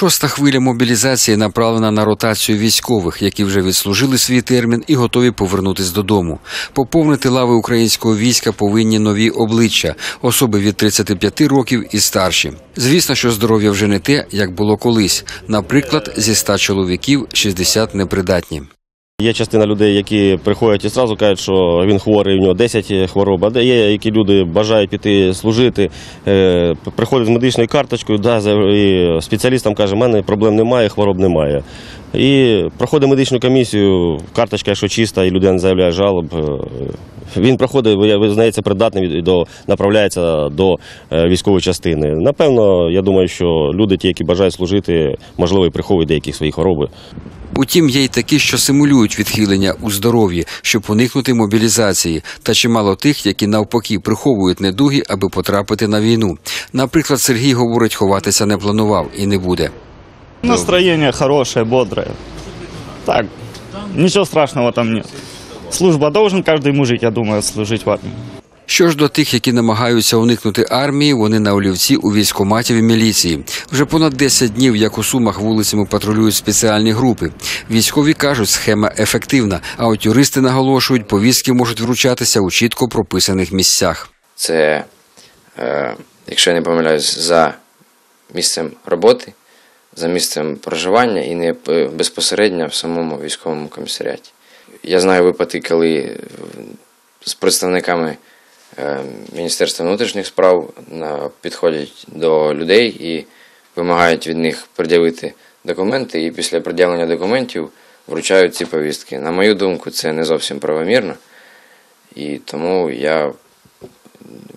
Шоста хвиля мобілізації направлена на ротацію військових, які вже відслужили свій термін і готові повернутись додому. Поповнити лави українського війська повинні нові обличчя, особи від 35 років і старші. Звісно, що здоров'я вже не те, як було колись. Наприклад, зі 100 чоловіків 60 непридатні. Є частина людей, які приходять і одразу кажуть, що він хворий, у нього 10 хвороб. А є, які люди бажають піти служити, е, приходять з медичною карточкою, да, і спеціалістам каже, в мене проблем немає, хвороб немає. І проходить медичну комісію, карточка, якщо чиста, і людина заявляє жалоб. Він проходить, ви- визнається придатним і до, направляється до е, військової частини. Напевно, я думаю, що люди, ті, які бажають служити, можливо, і приховують деякі свої хвороби. Утім, є й такі, що симулюють відхилення у здоров'ї, щоб уникнути мобілізації, та чимало тих, які навпаки приховують недуги, аби потрапити на війну. Наприклад, Сергій говорить, ховатися не планував і не буде. Настроение хорошее, бодрое. Так, ничего страшного там нет. Служба должен каждый мужик, я думаю, служить в армии. Що ж до тих, які намагаються уникнути армії, вони на олівці у військкоматів і міліції. Вже понад 10 днів, як у Сумах вулицями патрулюють спеціальні групи. Військові кажуть, схема ефективна, а от юристи наголошують, повістки можуть вручатися у чітко прописаних місцях. Це, е, якщо я не помиляюсь, за місцем роботи, за місцем проживання і не безпосередньо в самому військовому комісаріаті. Я знаю випадки, коли е, з представниками е, Міністерства внутрішніх справ підходять до людей і вимагають від них пред'явити документи, і після пред'явлення документів вручають ці повістки. На мою думку, це не зовсім правомірно, і тому я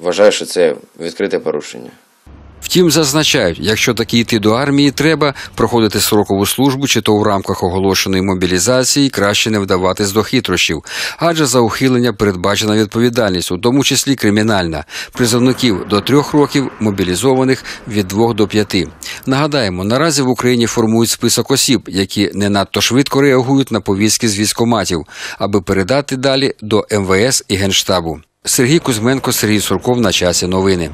вважаю, що це відкрите порушення. Втім, зазначають, якщо таки йти до армії треба, проходити срокову службу чи то в рамках оголошеної мобілізації, краще не вдаватись до хитрощів, адже за ухилення передбачена відповідальність, у тому числі кримінальна. Призовників до трьох років, мобілізованих від двох до п'яти. Нагадаємо, наразі в Україні формують список осіб, які не надто швидко реагують на повістки з військоматів, аби передати далі до МВС і Генштабу. Сергій Кузьменко, Сергій Сурков на часі новини.